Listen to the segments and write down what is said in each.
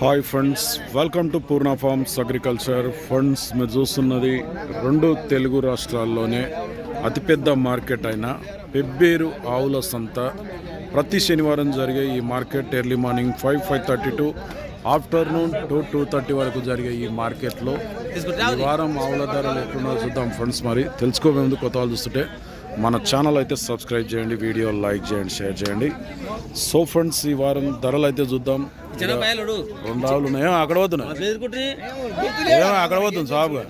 Hi friends welcome to Poorna farms agriculture. Friends మీరు చూస్తున్నది రెండు తెలుగు రాష్ట్రాల్లోనే అతిపెద్ద మార్కెట్ అయిన పెబ్బేరు ఆవుల సంత. ప్రతి శనివారం జరిగే ఈ market early morning five five thirty to afternoon two two thirty వరకు జరిగే ఈ మార్కెట్లో ఈ వారం ఆవుల ధరలు ఎట్లున్నాయో చూద్దాం ఫ్రెండ్స్ మరి. తెలుసుకోబోయేందుకు కొత్త వాళ్ళు చూస్తుంటే మన ఛానల్ అయితే సబ్స్క్రైబ్ చేయండి వీడియో లైక్ చేయండి షేర్ చేయండి. సో ఫ్రెండ్స్ ఈ వారం ధరలు అయితే చూద్దాం. రెండు ఆవులు ఉన్నాయి. ఏమో అక్కడ పోతున్నా ఏమో అక్కడ పోతుంది సాబుగా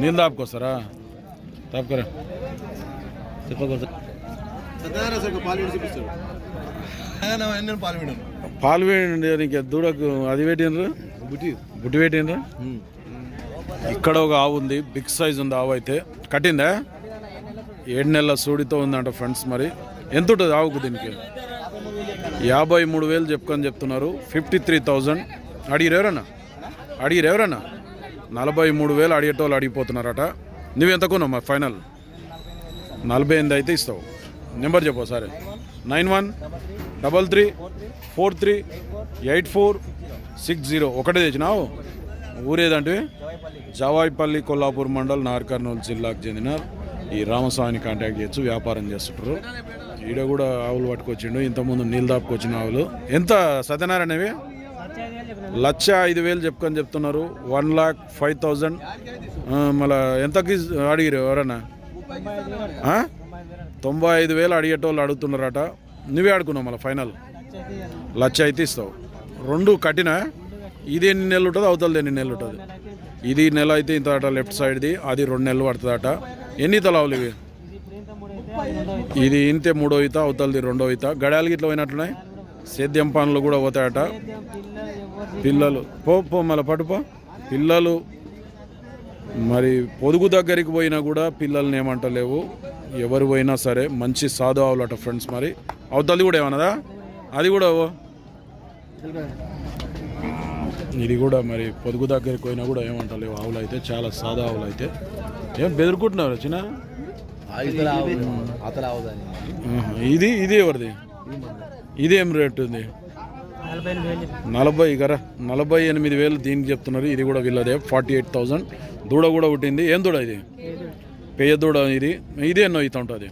నీళ్ళు దాపుకొస్తారా? దాపుకరా. పాలు వేయండి? నీకు దూడకు అది పెట్టినరు బుట్టి. పెట్టినరు ఇక్కడ ఒక ఆవు ఉంది. బిగ్ సైజ్ ఉంది ఆవు అయితే. కట్టిందా? ఏడు నెలల సూడితో ఉందంట ఫ్రెండ్స్ మరి. ఎంత ఉంటుంది ఆవుకు దీనికి? యాభై మూడు వేలు చెప్పుకొని చెప్తున్నారు. ఫిఫ్టీ త్రీ థౌజండ్ అడిగిరెవరన్నా? అడిగిరెవరన్నా? నలభై మూడు వేలు అడిగేటోళ్ళు అడిగిపోతున్నారట. నువ్వు ఎంత కొన్నావు మరి ఫైనల్? నలభై ఎనిమిది అయితే ఇస్తావు. నెంబర్ చెప్పు సరే nine one double three four three eight four six zero. ఒకటే తెచ్చినావు? ఊరేదంటే? జవాయిపల్లి కొల్లాపూర్ మండల్ నార్కర్నూలు జిల్లాకు చెందిన ఈ రామస్వామిని కాంటాక్ట్ చేయొచ్చు వ్యాపారం చేస్తుంటారు. ఈడ కూడా ఆవులు పట్టుకొచ్చిండు. ఇంతకుముందు నీళ్ళు దాపుకొచ్చిన ఆవులు. ఎంత సత్యనారాయణవి లక్ష ఐదు వేలు చెప్పుకొని చెప్తున్నారు. One lakh five thousand. మళ్ళీ ఎంతకి అడిగిరు ఎవరన్నా? తొంభై ఐదు వేలు అడిగేటోళ్ళు అడుగుతున్నారట. నువ్వే అడుగున్నావు మళ్ళీ ఫైనల్. లక్ష అయితే ఇస్తావు. రెండు కట్టిన? ఇది ఎన్ని నెలలు ఉంటుంది అవతలది ఎన్ని నెలలు ఉంటుంది? ఇది నెల అయితే ఇంత అట లెఫ్ట్ సైడ్ది అది రెండు నెలలు పడుతుందట. ఎన్ని తలావులు ఇవి? ఇది ఇంతే మూడో ఈత అవతలది రెండో ఈత. గడాలకి ఇట్లా పోయినట్లున్నాయి సేద్యం పనులు కూడా పోతాయట. పిల్లలు పో పో మళ్ళీ పట్టుపో పిల్లలు మరి పొదుగు దగ్గరికి పోయినా కూడా పిల్లల్ని ఏమంటలేవు. ఎవరు పోయినా సరే మంచి సాధు ఆవులట ఫ్రెండ్స్ మరి. అవతలది కూడా ఏమన్నదా? అది కూడా ఇది కూడా మరి పొదుగు దగ్గరికి పోయినా కూడా ఏమంటలేవు. ఆవులు అయితే చాలా సాదా ఆవులు అయితే ఏం బెదురుకుంటున్నారు చిన్న? ఇది ఇది ఎవరిది? ఇది ఏం రేట్ ఉంది? నలభై గర నలభై ఎనిమిది వేలు దీనికి చెప్తున్నారు. ఇది కూడా వీళ్ళదే ఫార్టీ ఎయిట్ థౌజండ్ దూడ కూడా పుట్టింది ఏం దూడ ఇది? పెయ్య దూడ ఇది. ఇది ఎన్నో ఈత ఉంటుంది?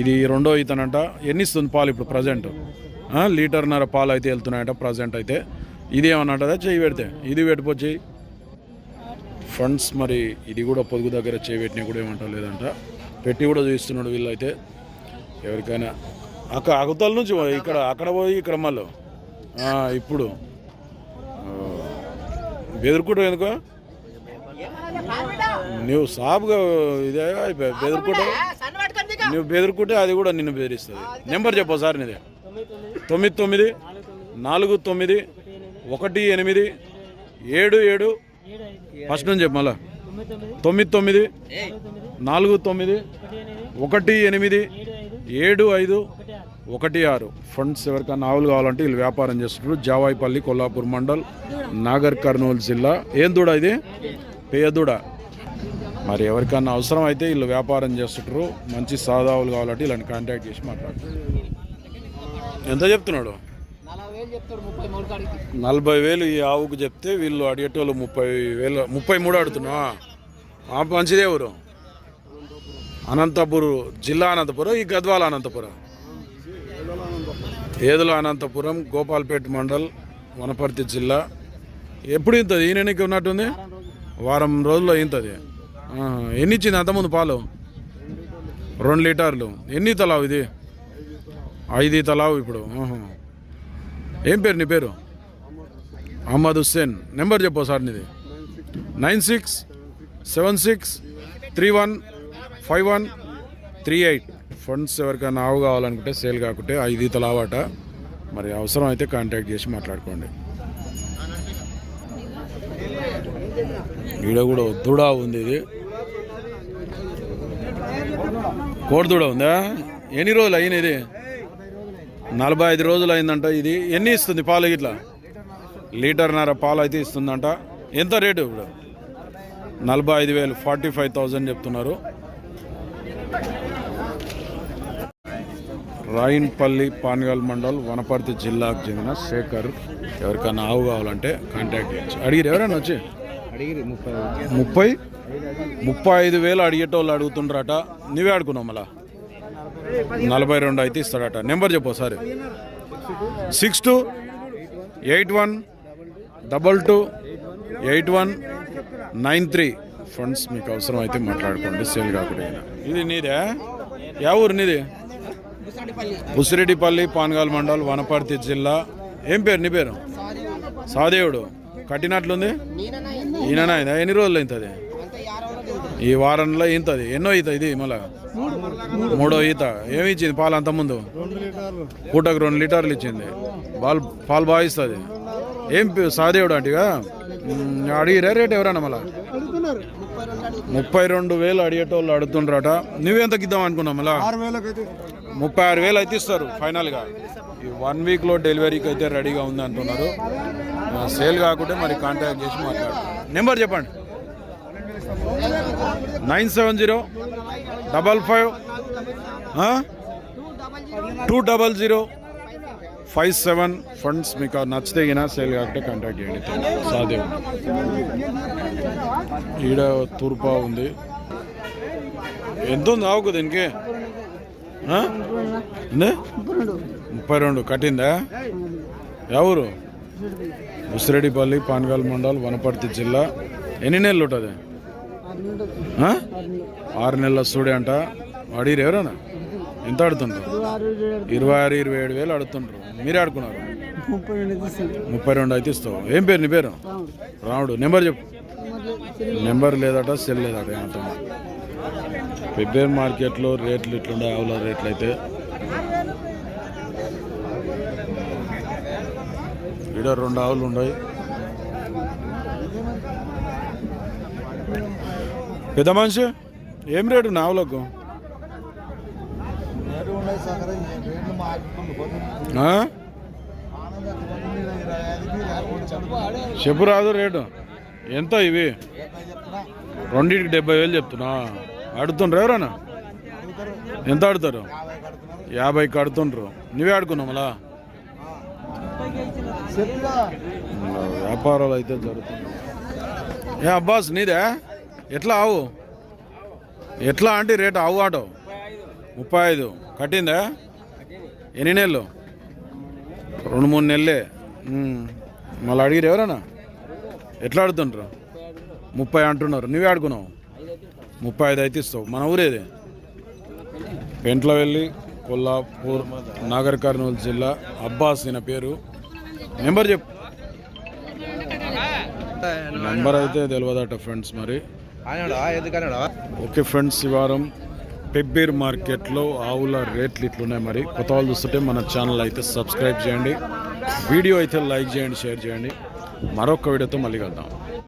ఇది రెండో ఈతనంట. ఎన్ని ఇస్తుంది పాలు ఇప్పుడు ప్రజెంట్ లీటర్న్నర పాలు అయితే వెళ్తున్నాయంట ప్రజెంట్ అయితే. ఇది ఏమన్నట్టదా చెయ్యి పెడితే. ఇది పెట్టుకో చెయ్యి ఫండ్స్ మరి ఇది కూడా పొదుగు దగ్గర చేయి పెట్టినా కూడా ఏమంటారు లేదంట పెట్టి కూడా చూస్తున్నాడు వీళ్ళైతే. ఎవరికైనా అక్కడ అగుతల నుంచి పోయి ఇక్కడ అక్కడ పోయి ఇక్కడ మళ్ళీ. ఇప్పుడు. బెదురుకుంటావు ఎందుకో? నువ్వు సాపుగా ఇదే అయిపోయా బెదురుకుంటావు? నువ్వు బెదురుకుంటే అది కూడా నిన్ను బెదిరిస్తుంది. నెంబర్ చెప్పు సార్ నీది. తొమ్మిది తొమ్మిది నాలుగు తొమ్మిది ఒకటి ఎనిమిది ఏడు ఏడు. ఫస్ట్ నుంచి చెప్పు మళ్ళా. తొమ్మిది తొమ్మిది నాలుగు తొమ్మిది ఒకటి ఎనిమిది ఏడు ఐదు ఒకటి ఆరు. ఫండ్స్ ఎవరికైనా ఆవులు కావాలంటే వీళ్ళు వ్యాపారం చేస్తుంటారు. జావాయిపల్లి కొల్లాపూర్ మండల్ నాగర్ కర్నూలు జిల్లా. ఏం దూడ ఇది? పేదూడ మరి ఎవరికైనా అవసరం అయితే వీళ్ళు వ్యాపారం చేస్తుంటారు. మంచి సాదావులు కావాలంటే వీళ్ళని కాంటాక్ట్ చేసి మాట్లాడుతున్నారు ఎంత చెప్తున్నాడు? నలభై వేలు ఈ ఆవుకు చెప్తే వీళ్ళు అడిగేటోళ్ళు ముప్పై వేలు ముప్పై మూడు అడుగుతున్నా. ఆ మంచిదే ఊరు అనంతపురం జిల్లా అనంతపురం ఈ గద్వాల అనంతపురం. ఏదుల అనంతపురం గోపాల్పేట మండల్ వనపర్తి జిల్లా. ఎప్పుడు ఇంతది ఈయనకి ఉన్నట్టుంది? వారం రోజుల్లో ఇంతది ఎన్ని ఇచ్చింది అంతకుముందు పాలు? రెండు లీటర్లు. ఎన్ని తలావు ఇది? ఐదు తలావు ఇప్పుడు. ఏం పేరు నీ పేరు? అహ్మద్ హుస్సేన్. నెంబర్ చెప్పు సార్ నీది. Nine six seven six three one five one three eight friends ఎవరికైనా ఆవు కావాలనుకుంటే సేల్ కాకుంటే ఐదు తలావాట ఆవాట. మరి అవసరం అయితే కాంటాక్ట్ చేసి మాట్లాడుకోండి. ఈడ కూడా దూడ ఉంది ఇది. కోడిదూడ ఉందా? ఎన్ని రోజులు అయింది ఇది? నలభై ఐదు రోజులు అయిందంట ఇది. ఎన్ని ఇస్తుంది పాలు ఇట్లా లీటర్న్నర పాలు అయితే ఇస్తుందంట. ఎంత రేటు ఇప్పుడు? నలభై ఐదు వేలు ఫార్టీ ఫైవ్ థౌజండ్ చెప్తున్నారు. రాయిన్పల్లి పాన్గల్ మండల్ వనపర్తి జిల్లాకు చెందిన శేఖర్ ఎవరికైనా ఆవు కావాలంటే కాంటాక్ట్ చేయొచ్చు. అడిగిరు ఎవరైనా వచ్చి? అడిగిరి ముప్పై. ముప్పై? ముప్పై ఐదు వేలు అడిగేటోళ్ళు అడుగుతుండ్రట. నువ్వే అడుగున్నావు మళ్ళా? నలభై రెండు అయితే ఇస్తాడట. నెంబర్ చెప్పు ఒకసారి. Six two eight one double two eight one nine three. Friends మీకు అవసరం అయితే మాట్లాడుకోండి. సేల్ కాకుండా. ఇది నీదే? యా ఊరు నీది? ఉసిరెడ్డిపల్లి పాన్గాల్ మండల్ వనపర్తి జిల్లా. ఏం పేరు నీ పేరు? సాదేవుడు. కట్టినట్లుంది? ఈయన? ఎన్ని రోజులు అవుతుంది ఈ వారంలో ఇంతది ఎన్నో ఈత ఇది మళ్ళా? మూడో ఈత. ఏమి ఇచ్చింది పాలు అంత ముందు? పూటకు రెండు లీటర్లు ఇచ్చింది. పాలు పాలు బాగా ఇస్తుంది. ఏం సాదేవుడు అంటిగా అడిగిరా రేట్ ఎవరన్నా మళ్ళా? ముప్పై రెండు వేలు అడిగేటోళ్ళు అడుగుతుండ్రట. నువ్వెంతకి ఇద్దాం అనుకున్నావు మళ్ళా? ముప్పై ఆరు వేలు అయితే ఇస్తారు ఫైనల్గా. ఈ వన్ వీక్లో డెలివరీకి అయితే రెడీగా ఉంది అంటున్నారు. సేల్ కాకుంటే మరి కాంటాక్ట్ చేసి మాట్లాడు నెంబర్ చెప్పండి. Nine seven zero double five two double zero five seven friends మీకు నచ్చితే గినా సేల్ కాకపోతే కాంటాక్ట్ చేయండి. సాధ్యం. ఈడ తూర్పా ఉంది. ఎంత ఉంది ఆవుకు దీనికి? ముప్పై రెండు. కట్టిందా? ఎవరు ఉసిరెడ్డిపల్లి పాన్గాల్ మండల్ వనపర్తి జిల్లా. ఎన్ని నెలలు ఉంటుంది? ఆరు నెలల సూడి అంట. అడిగిరు ఎవరన్నా? ఎంత అడుతుంటారు ఇరవై ఆరు ఇరవై ఏడు వేలు ఆడుతుండ్రు మీరే ఆడుకున్నారు? ముప్పై రెండు అయితే ఇస్తావు. ఏం పేరు నీ పేరు? రాముడు. నెంబర్ చెప్పు. నెంబర్ లేదట సెల్ లేదట ఏమంటాం ఫిబ్రవరి మార్కెట్లో రేట్లు ఇట్లుండే ఆవుల రేట్లు అయితే. ఈడ రెండు ఆవులు ఉన్నాయి పెద్ద మనిషి? ఏం రేటు నా ఆవులకు? చెప్పు రాదు రేటు. ఎంత ఇవి? రెండింటికి డెబ్బై వేలు చెప్తున్నా. అడుగుతుండ్రు ఎవరన్నా ఎంత ఆడుతారు? యాభైకి ఆడుతుండ్రు నువ్వే ఆడుకున్నావు మళ్ళా? వ్యాపారాలు అయితే జరుగుతున్నాయి. ఏ అబ్బాస్ నీదే? ఎట్లా ఆవు? ఎట్లా అంటే రేటు? ఆవు ఆటో? ముప్పై ఐదు. కట్టిందా? ఎన్ని నెలలు? రెండు మూడు నెలలే. మళ్ళీ అడిగిరు ఎవరన్నా? ఎట్లా ఆడుతుంటారు ముప్పై అంటున్నారు. నువ్వే ఆడుకున్నావు? ముప్పై ఐదు అయితే ఇస్తావు. మన ఊరేది పెంట్లో వెళ్ళి కొల్లాపూర్ నాగర్ కర్నూలు జిల్లా. అబ్బాస్ ఈయన పేరు. నెంబర్ చెప్పు. నెంబర్ అయితే తెలియదట ఫ్రెండ్స్ మరి. ఓకే ఫ్రెండ్స్ ఈ వారం పెబ్బేర్ మార్కెట్లో ఆవుల రేట్లు ఇట్లున్నాయి మరి. కొత్త వాళ్ళు చూస్తుంటే మన ఛానల్ అయితే సబ్స్క్రైబ్ చేయండి. వీడియో అయితే లైక్ చేయండి షేర్ చేయండి. మరొక వీడియోతో మళ్ళీ కలుద్దాం.